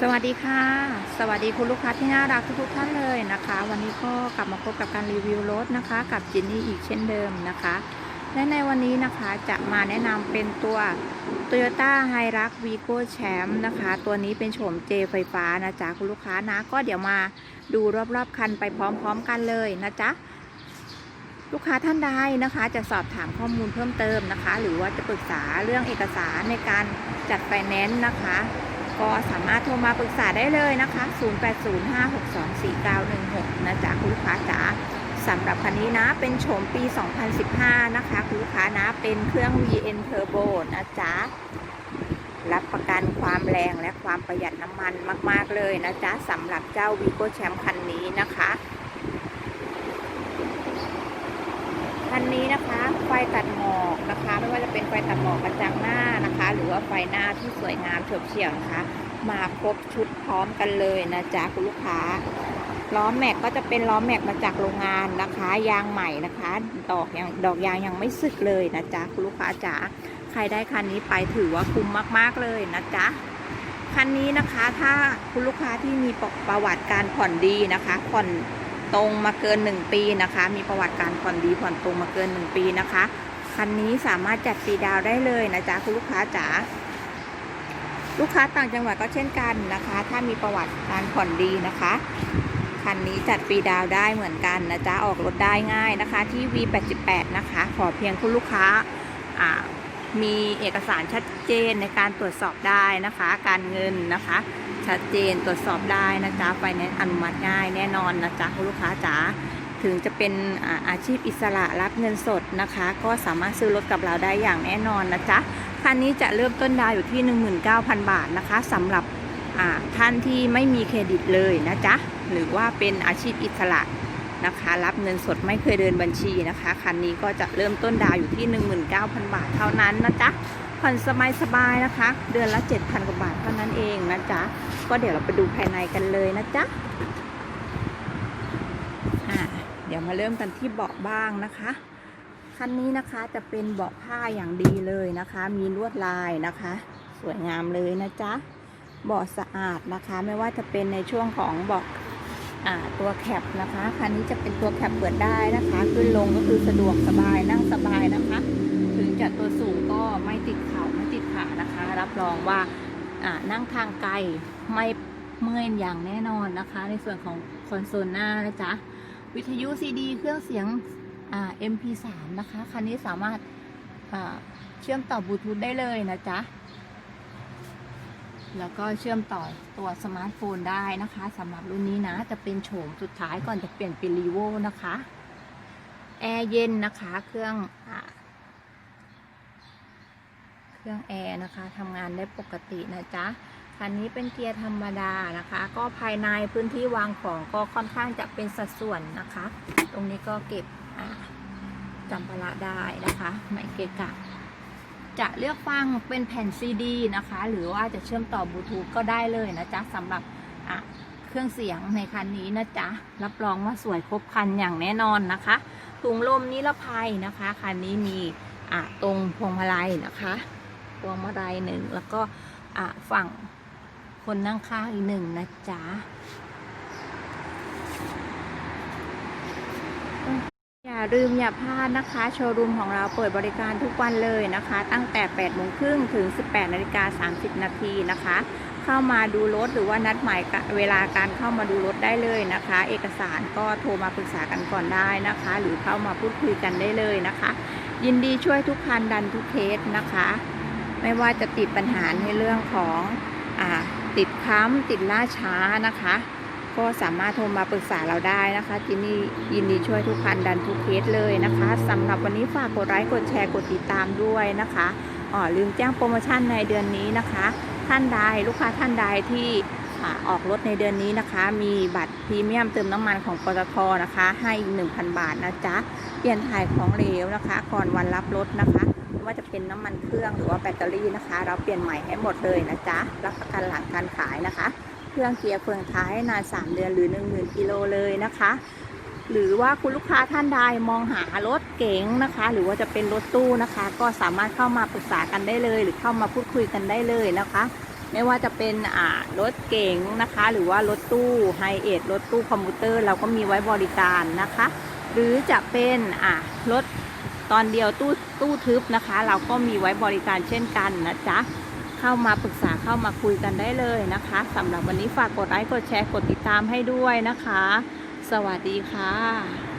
สวัสดีค่ะ สวัสดีคุณลูกค้าที่น่ารักทุกท่านเลยนะคะ วันนี้ก็กลับมาพบกับการรีวิวรถนะคะ กับจินนี่อีกเช่นเดิมนะคะ และในวันนี้นะคะจะมาแนะนำเป็นตัว Toyota h i r u x Vigo Champ นะคะ ตัวนี้เป็นโฉมเจไฟฟ้านะจ๊ะคุณลูกค้านะ ก็เดี๋ยวมาดูรอบๆคันไปพร้อม ๆ กันเลยนะจ๊ะ ลูกค้าท่านใดนะคะจะสอบถามข้อมูลเพิ่มเติมนะคะ หรือว่าจะปรึกษาเรื่องเอกสารในการจัดไฟแนนซ์นะคะ ก็สามารถโทรมาปรึกษาได้เลยนะคะ 0805624916 นะจ๊ะคุณลูกค้าจ๋าสำหรับคันนี้นะเป็นโฉมปี 2015 นะคะ คุณลูกค้านะเป็นเครื่อง VN Turbo นะจ๊ะรับประกันความแรงและความประหยัดน้ำมันมาก ๆ เลยนะจ๊ะสำหรับเจ้า Vigo Champ คันนี้นะคะ คันนี้นะคะ ไฟตัดหมอกนะคะ ไม่ว่าจะเป็นไฟตัดหมอกกระจังหน้านะคะ หรือว่าไฟหน้าที่สวยงามเฉียวเฉียวนะคะ มาครบชุดพร้อมกันเลยนะจ๊ะคุณลูกค้าล้อแม็กก็จะเป็นล้อแม็กมาจากโรงงานนะคะ ยางใหม่นะคะ ดอกยางดอกยางยังไม่สึกเลยนะจ๊ะคุณลูกค้าจ๋าใครได้คันนี้ไปถือว่าคุ้มมากๆเลยนะจ๊ะคันนี้นะคะถ้าคุณลูกค้าที่มีประวัติการผ่อนดีนะคะผ่อน ตรงมาเกิน 1 ปีนะคะ มีประวัติการผ่อนดีผ่อนตรงมาเกิน 1 ปีนะคะ คันนี้สามารถจัดฟรีดาวได้เลยนะจ๊ะคุณลูกค้าจ๋าลูกค้าต่างจังหวัดก็เช่นกันนะคะ ถ้ามีประวัติการผ่อนดีนะคะ คันนี้จัดฟรีดาวได้เหมือนกันนะจ๊ะออกรถได้ง่ายนะคะ ที่ V88 นะคะ ขอเพียงคุณลูกค้าอ่ามีเอกสารชัดเจนในการตรวจสอบได้นะคะ การเงินนะคะ ชัดเจนตรวจสอบได้นะจ๊ะไฟแนนซ์อนุมัติง่ายแน่นอนนะจ๊ะคุณลูกค้าจ๋าถึงจะเป็นอาอาชีพอิสระรับเงินสดนะคะ ก็สามารถซื้อรถกับเราได้อย่างแน่นอนนะจ๊ะคันนี้จะเริ่มต้นดาวอยู่ที่ 19,000 บาทนะคะสำหรับท่านที่ไม่มีเครดิตเลยนะจ๊ะหรือว่าเป็นอาชีพอิสระนะคะ รับเงินสดไม่เคยเดินบัญชีนะคะ คันนี้ก็จะเริ่มต้นดาวอยู่ที่ 19,000 บาทเท่านั้นนะจ๊ะ ผ่อนสบายๆนะคะ เดือนละ 7,000 กว่าบาทเท่านั้นเองนะจ๊ะ ก็เดี๋ยวเราไปดูภายในกันเลยนะจ๊ะอ่าเดี๋ยวมาเริ่มกันที่เบาะบ้างนะคะคันนี้นะคะจะเป็นเบาะผ้าอย่างดีเลยนะคะ มีลวดลายนะคะ สวยงามเลยนะจ๊ะเบาะสะอาดนะคะ ไม่ว่าจะเป็นในช่วงของเบาะ ตัวแคปนะคะคันนี้จะเป็นตัวแคปเปิดได้นะคะ ขึ้นลงก็คือสะดวกสบายนั่งสบายนะคะ ถึงจะตัวสูงก็ไม่ติดเข่าไม่ติดขานะคะ รับรองว่านั่งทางไกลไม่เมื่อยอย่างแน่นอนนะคะ ในส่วนของคอนโซลหน้านะจ๊ะวิทยุซีดีเครื่องเสียงอ่า MP3 นะคะ คันนี้สามารถเชื่อมต่อบลูทูธได้เลยนะจ๊ะ แล้วก็เชื่อมต่อตัวสมาร์ทโฟนได้นะคะสำหรับรุ่นนี้นะ จะเป็นโฉมสุดท้ายก่อนจะเปลี่ยนเป็นรีโวนะคะ แอร์เย็นนะคะ เครื่องอเครื่องแอร์นะคะทำงานได้ปกตินะจ๊ะ คันนี้เป็นเกียร์ธรรมดานะคะ ก็ภายในพื้นที่วางของก็ค่อนข้างจะเป็นสัดส่วนนะคะ ตรงนี้ก็เก็บจำปาระได้นะคะ ไม่เกะกะ จะเลือกฟังเป็นแผ่นซีดีนะคะ หรือว่าจะเชื่อมต่อบลูทูธก็ได้เลยนะจ๊ะสำหรับเครื่องเสียงในคันนี้นะจ๊ะ รับรองว่าสวยครบครันอย่างแน่นอนนะคะ ถุงลมนิรภัยนะคะ คันนี้มีตรงพวงมาลัยนะคะพวงมาลัยหนึ่งแล้วก็ฝั่งคนนั่งข้างอีกหนึ่งนะจ๊ะ อย่าลืมอย่าพลาดนะคะ โชว์รูมของเราเปิดบริการทุกวันเลยนะคะ ตั้งแต่8โมงครึ่งถึง 18นาฬิกา30 นาทีนะคะ เข้ามาดูรถหรือว่านัดหมายเวลาการเข้ามาดูรถได้เลยนะคะ เอกสารก็โทรมาปรึกษากันก่อนได้นะคะ หรือเข้ามาพูดคุยกันได้เลยนะคะ ยินดีช่วยทุกคันดันทุกเคสนะคะ ไม่ว่าจะติดปัญหาในเรื่องของอติดค้ำติดล่าช้านะคะ ก็สามารถโทรมาปรึกษาเราได้นะคะจินนี่ยินดีช่วยทุกคันดันทุกเคสเลยนะคะสำหรับวันนี้ฝากกดไลค์กดแชร์กดติดตามด้วยนะคะอ๋อลืมแจ้งโปรโมชั่นในเดือนนี้นะคะ ท่านใดลูกค้าท่านใดที่อออกรถในเดือนนี้นะคะ มีบัตรพรีเมียมเติมน้ำมันของปตทนะคะ ให้อีก 1,000 บาทนะจ๊ะเปลี่ยนถ่ายของเหลวนะคะ ก่อนวันรับรถนะคะไม่ว่าจะเป็นน้ำมันเครื่องหรือว่าแบตเตอรี่นะคะ เราเปลี่ยนใหม่ให้หมดเลยนะจ๊ะรับประกันหลังการขายนะคะ เครื่องเกียร์เฟืองท้ายนาน 3 เดือนหรือ 10,000กิโลเลยนะคะ หรือว่าคุณลูกค้าท่านใดมองหารถเก๋งนะคะ หรือว่าจะเป็นรถตู้นะคะ ก็สามารถเข้ามาปรึกษากันได้เลย หรือเข้ามาพูดคุยกันได้เลยนะคะ ไม่ว่าจะเป็นอ่ารถเก๋งนะคะ หรือว่ารถตู้ไฮเอทรถตู้คอมพิวเตอร์เราก็มีไว้บริการนะคะ หรือจะเป็นอ่ารถตอนเดียวตู้ตู้ทึบนะคะ เราก็มีไว้บริการเช่นกันนะจ๊ะ เข้ามาปรึกษาเข้ามาคุยกันได้เลยนะคะสำหรับวันนี้ฝากกดไลค์กดแชร์กดติดตามให้ด้วยนะคะ สวัสดีค่ะ